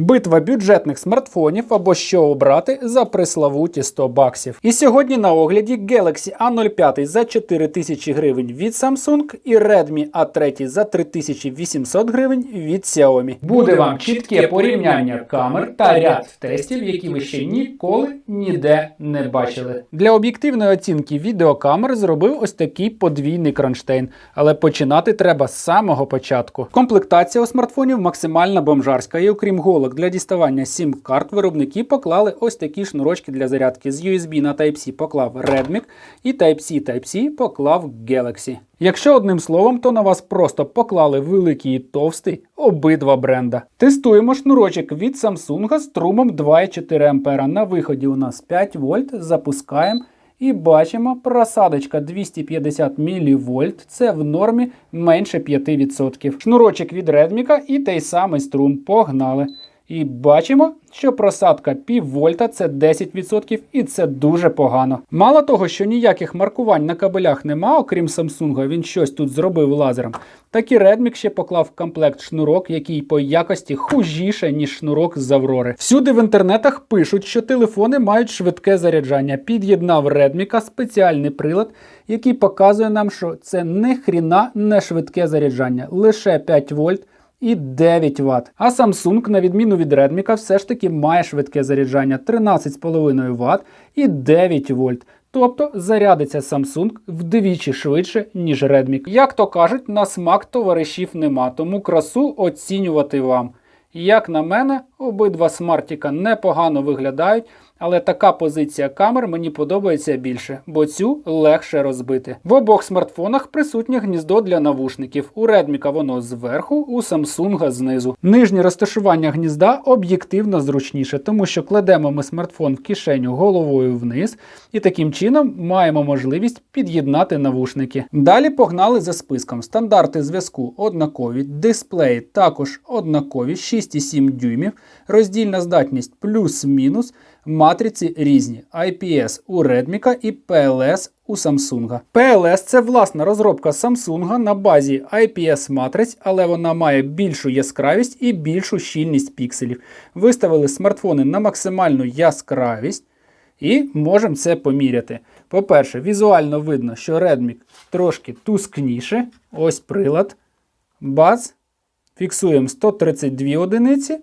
Битва бюджетних смартфонів або що обрати за приславуті 100 баксів. І сьогодні на огляді Galaxy A05 за 4000 гривень від Samsung і Redmi A3 за 3800 гривень від Xiaomi. Буде вам чітке порівняння камер та ряд тестів, які ви ще ніколи ніде не бачили. Для об'єктивної оцінки відеокамер зробив ось такий подвійний кронштейн, але починати треба з самого початку. Комплектація у смартфонів максимально бомжарська, і окрім голок для діставання сім карт, виробники поклали ось такі шнурочки для зарядки з USB на Type-C поклав Redmi і Type-C Type-C поклав Galaxy. Якщо одним словом, то на вас просто поклали великий і товстий обидва бренда. Тестуємо шнурочок від Samsung з струмом 2,4 А. На виході у нас 5 вольт. Запускаємо. І бачимо, просадочка 250 мВ, це в нормі менше 5%. Шнурочок від Redmi і той самий струм. Погнали. І бачимо, що просадка пів вольта це 10%, і це дуже погано. Мало того, що ніяких маркувань на кабелях нема, окрім Samsung, він щось тут зробив лазером. Так і Redmi ще поклав в комплект шнурок, який по якості хужіше, ніж шнурок з Аврори. Всюди в інтернетах пишуть, що телефони мають швидке заряджання. Під'єднав Redmi спеціальний прилад, який показує нам, що це не хріна не швидке заряджання, лише 5 вольт і 9 Вт. А Samsung, на відміну від Redmi, все ж таки має швидке заряджання 13,5 Вт і 9 вольт. Тобто зарядиться Samsung вдвічі швидше, ніж Redmi. Як то кажуть, на смак товаришів нема, тому красу оцінювати вам. Як на мене, обидва смартіка непогано виглядають, але така позиція камер мені подобається більше, бо цю легше розбити. В обох смартфонах присутнє гніздо для навушників. У Redmi воно зверху, у Samsung знизу. Нижнє розташування гнізда об'єктивно зручніше, тому що кладемо ми смартфон в кишеню головою вниз, і таким чином маємо можливість під'єднати навушники. Далі погнали за списком. Стандарти зв'язку однакові, дисплеї також однакові, 6,7 дюймів, роздільна здатність плюс-мінус. Матриці різні IPS у Redmi і PLS у Samsung. PLS це власна розробка Samsung на базі IPS матриць, але вона має більшу яскравість і більшу щільність пікселів. Виставили смартфони на максимальну яскравість. І можемо це поміряти. По-перше, візуально видно, що Redmi трошки тускніше. Ось прилад. Бац. Фіксуємо 132 одиниці.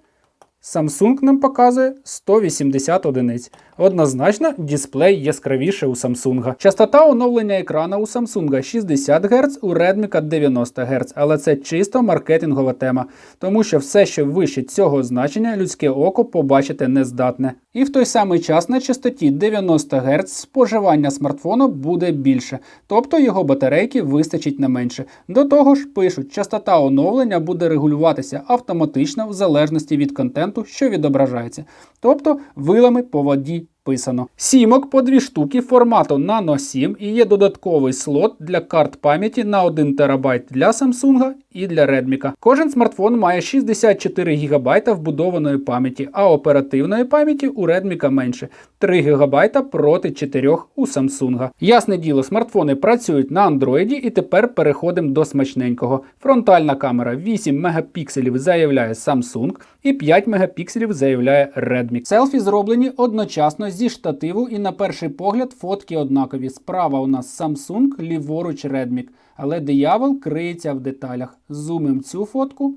Samsung нам показує 180 одиниць. Однозначно, дисплей яскравіше у Samsung. Частота оновлення екрана у Samsung 60 Гц, у Redmi 90 Гц, але це чисто маркетингова тема, тому що все, що вище цього значення, людське око побачити не здатне. І в той самий час на частоті 90 Гц споживання смартфону буде більше, тобто його батарейки вистачить на менше. До того ж, пишуть, частота оновлення буде регулюватися автоматично в залежності від контенту, що відображається, тобто вилами по воді писано. Сімок по дві штуки формату Nano 7 і є додатковий слот для карт пам'яті на 1 ТБ для Samsung і для Redmi. Кожен смартфон має 64 ГБ вбудованої пам'яті, а оперативної пам'яті у Redmi менше 3 ГБ проти 4 у Samsung. Ясне діло, смартфони працюють на Android і тепер переходимо до смачненького. Фронтальна камера 8 мегапікселів заявляє Samsung і 5 мегапікселів заявляє Redmi. Селфі зроблені одночасно зі штативу і на перший погляд фотки однакові. Справа у нас Samsung, ліворуч Redmi. Але диявол криється в деталях. Зумим цю фотку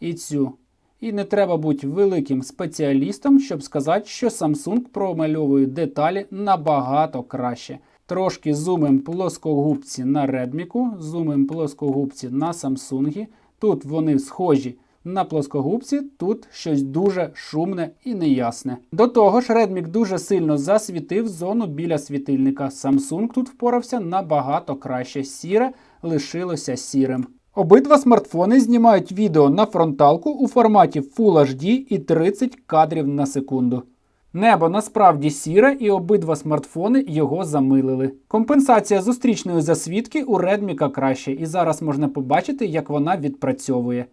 і цю. І не треба бути великим спеціалістом, щоб сказати, що Samsung промальовує деталі набагато краще. Трошки зумим плоскогубці на Redmi, зумим плоскогубці на Samsung. Тут вони схожі на плоскогубці, тут щось дуже шумне і неясне. До того ж, Redmi дуже сильно засвітив зону біля світильника. Samsung тут впорався набагато краще. Сіре лишилося сірим. Обидва смартфони знімають відео на фронталку у форматі Full HD і 30 кадрів на секунду. Небо насправді сіре, і обидва смартфони його замилили. Компенсація зустрічної засвідки у Redmi краще, і зараз можна побачити, як вона відпрацьовує.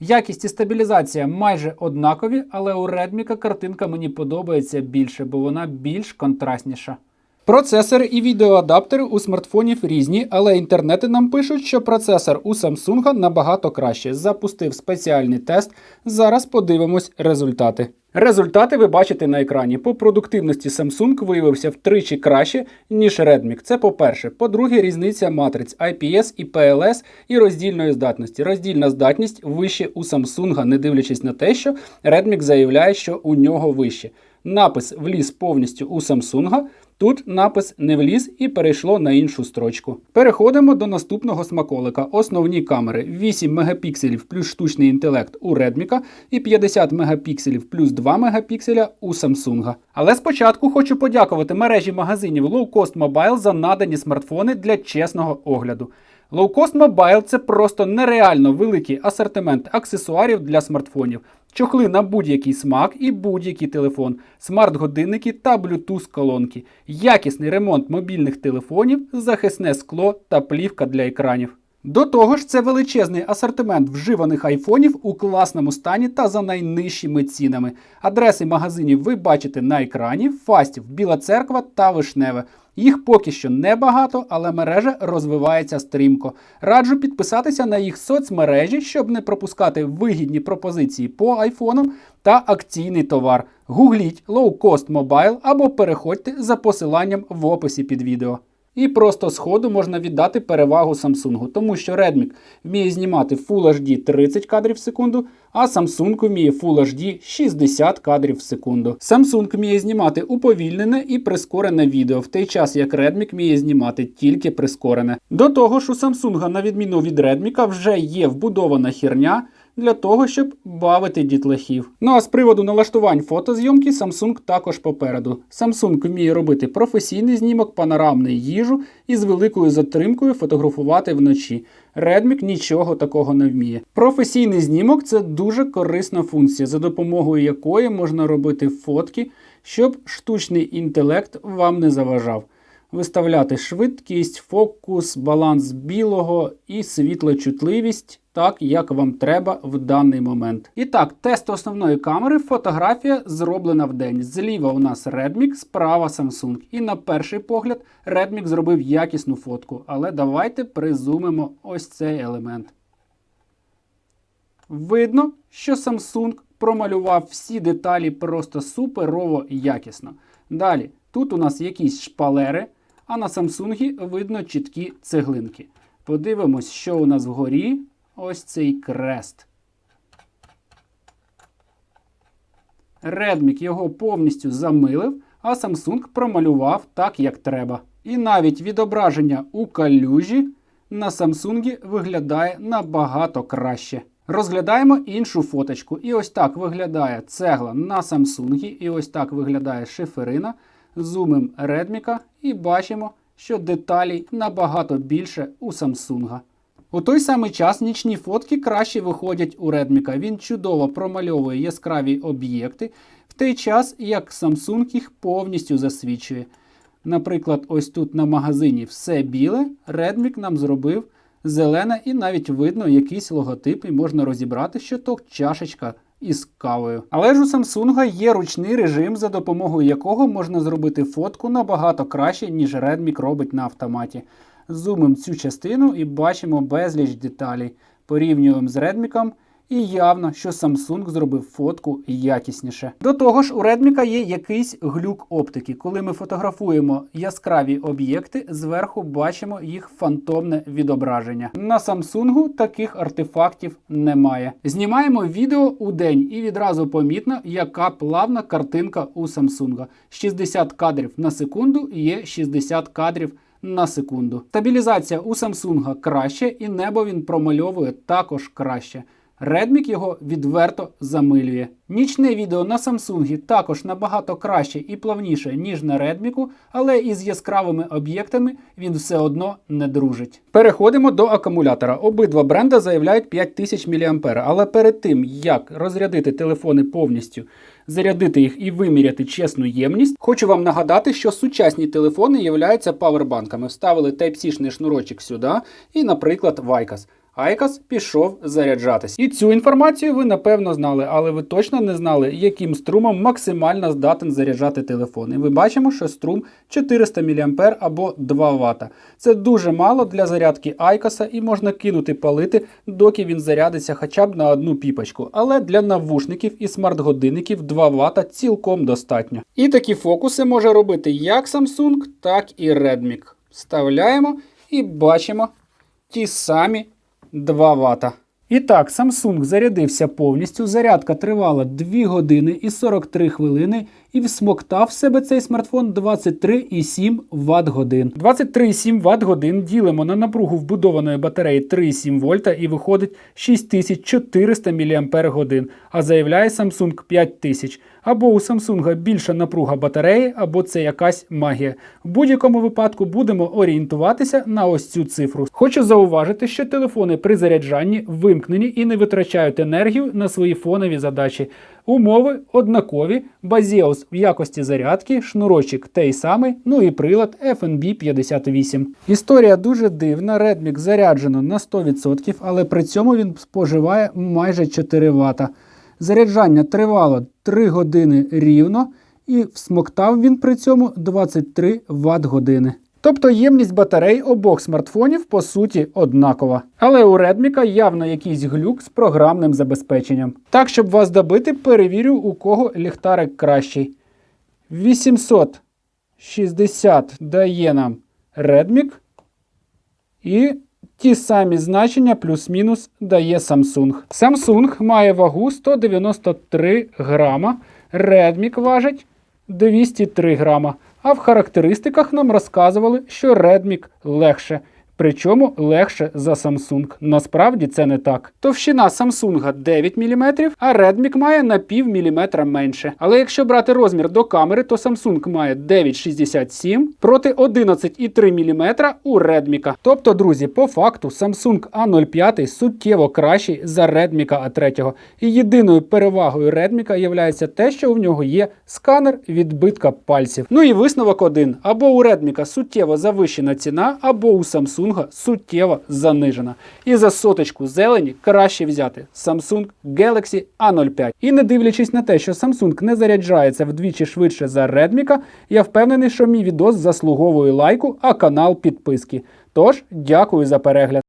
Якість і стабілізація майже однакові, але у Redmi картинка мені подобається більше, бо вона більш контрастніша. Процесори і відеоадаптери у смартфонів різні, але інтернети нам пишуть, що процесор у Samsung набагато краще. Запустив спеціальний тест. Зараз подивимось результати. Результати ви бачите на екрані. По продуктивності Samsung виявився втричі краще, ніж Redmi. Це по-перше. По-друге, різниця матриць IPS і PLS і роздільної здатності. Роздільна здатність вище у Samsung, не дивлячись на те, що Redmi заявляє, що у нього вище. Напис вліз повністю у Samsung. Тут напис не вліз і перейшло на іншу строчку. Переходимо до наступного смаколика. Основні камери 8 мегапікселів плюс штучний інтелект у Redmi і 50 мегапікселів плюс 2 мегапікселя у Samsung. Але спочатку хочу подякувати мережі магазинів Low Cost Mobile за надані смартфони для чесного огляду. Low Cost Mobile – це просто нереально великий асортимент аксесуарів для смартфонів, чохли на будь-який смак і будь-який телефон, смарт-годинники та Bluetooth колонки, якісний ремонт мобільних телефонів, захисне скло та плівка для екранів. До того ж, це величезний асортимент вживаних айфонів у класному стані та за найнижчими цінами. Адреси магазинів ви бачите на екрані: Фастів, Біла Церква та Вишневе. Їх поки що небагато, але мережа розвивається стрімко. Раджу підписатися на їх соцмережі, щоб не пропускати вигідні пропозиції по айфонам та акційний товар. Гугліть Low Cost Mobile або переходьте за посиланням в описі під відео. І просто сходу можна віддати перевагу Samsung, тому що Redmi вміє знімати Full HD 30 кадрів в секунду, а Samsung вміє Full HD 60 кадрів в секунду. Samsung вміє знімати уповільнене і прискорене відео, в той час як Redmi вміє знімати тільки прискорене. До того ж, у Samsung, на відміну від Redmi, вже є вбудована херня для того, щоб бавити дітлахів. Ну а з приводу налаштувань фотозйомки Samsung також попереду. Samsung вміє робити професійний знімок, панорамний їжу і з великою затримкою фотографувати вночі. Redmi нічого такого не вміє. Професійний знімок це дуже корисна функція, за допомогою якої можна робити фотки, щоб штучний інтелект вам не заважав. Виставляти швидкість, фокус, баланс білого і світлочутливість так, як вам треба в даний момент. І так, тест основної камери, фотографія зроблена в день. Зліва у нас Redmi, справа Samsung. І на перший погляд Redmi зробив якісну фотку. Але давайте призумимо ось цей елемент. Видно, що Samsung промалював всі деталі просто суперово якісно. Далі, тут у нас якісь шпалери, а на Samsung видно чіткі цеглинки. Подивимось, що у нас вгорі. Ось цей крест. Redmi його повністю замилив, а Samsung промалював так, як треба. І навіть відображення у калюжі на Samsung виглядає набагато краще. Розглядаємо іншу фоточку. І ось так виглядає цегла на Samsung, і ось так виглядає шиферина. Зумим Redmi і бачимо, що деталей набагато більше у Samsung. У той самий час нічні фотки краще виходять у Redmi. Він чудово промальовує яскраві об'єкти, в той час як Samsung їх повністю засвічує. Наприклад, ось тут на магазині все біле, Redmi нам зробив зелене і навіть видно якийсь логотип, і можна розібрати, що то чашечка із кавою. Але ж у Samsung є ручний режим, за допомогою якого можна зробити фотку набагато краще, ніж Redmic робить на автоматі. Зумимо цю частину і бачимо безліч деталей. Порівнюємо з Redmi, і явно, що Samsung зробив фотку якісніше. До того ж, у Redmi є якийсь глюк оптики. Коли ми фотографуємо яскраві об'єкти, зверху бачимо їх фантомне відображення. На Samsung таких артефактів немає. Знімаємо відео у день і відразу помітно, яка плавна картинка у Samsung. 60 кадрів на секунду є 60 кадрів на секунду. Стабілізація у Samsung краще, і небо він промальовує також краще. Redmi його відверто замилює. Нічне відео на Samsung також набагато краще і плавніше, ніж на Redmi, але із яскравими об'єктами він все одно не дружить. Переходимо до акумулятора. Обидва бренди заявляють 5000 мА, але перед тим, як розрядити телефони повністю, зарядити їх і виміряти чесну ємність, хочу вам нагадати, що сучасні телефони являються павербанками. Вставили Type-C шнурочок сюди і, наприклад, Vicas. Айкос пішов заряджатись. І цю інформацію ви напевно знали, але ви точно не знали, яким струмом максимально здатен заряджати телефон. І ми бачимо, що струм 400 мА або 2 Вт. Це дуже мало для зарядки Айкоса і можна кинути палити, доки він зарядиться хоча б на одну піпочку. Але для навушників і смарт-годинників 2 Вт цілком достатньо. І такі фокуси може робити як Samsung, так і Redmi. Вставляємо і бачимо ті самі 2 Вт. І так, Samsung зарядився повністю. Зарядка тривала 2 години і 43 хвилини і всмоктав в себе цей смартфон 23,7 Вт годин. 23,7 Вт годин ділимо на напругу вбудованої батареї 3,7 вольта і виходить 6400 мАч, а заявляє Samsung 5000. Або у Samsung більша напруга батареї, або це якась магія. В будь-якому випадку будемо орієнтуватися на ось цю цифру. Хочу зауважити, що телефони при заряджанні вимкнені і не витрачають енергію на свої фонові задачі. Умови однакові, базіос в якості зарядки, шнурочок той самий, ну і прилад FNB 58. Історія дуже дивна. Redmi заряджено на 100%, але при цьому він споживає майже 4 Вт. Заряджання тривало 3 години рівно, і всмоктав він при цьому 23 Вт години. Тобто ємність батарей обох смартфонів по суті однакова. Але у Redmi явно якийсь глюк з програмним забезпеченням. Так, щоб вас добити, перевірю, у кого ліхтарик кращий. 860 дає нам Redmi. І ті самі значення плюс-мінус дає Samsung. Samsung має вагу 193 грама, Redmi важить 203 грама. А в характеристиках нам розказували, що Redmi легше. Причому легше за Samsung. Насправді це не так. Товщина Samsung 9 мм, а Redmi має на пів міліметра менше. Але якщо брати розмір до камери, то Samsung має 9,67 проти 11,3 мм у Redmi. Тобто, друзі, по факту Samsung A05 суттєво кращий за Redmi A3. І єдиною перевагою Redmi є те, що у нього є сканер відбитка пальців. Ну і висновок один: або у Redmi суттєво завищена ціна, або у Samsung суттєво занижена. І за соточку зелені краще взяти Samsung Galaxy A05. І не дивлячись на те, що Samsung не заряджається вдвічі швидше за Redmi, я впевнений, що мій відос заслуговує лайку, а канал підписки. Тож, дякую за перегляд.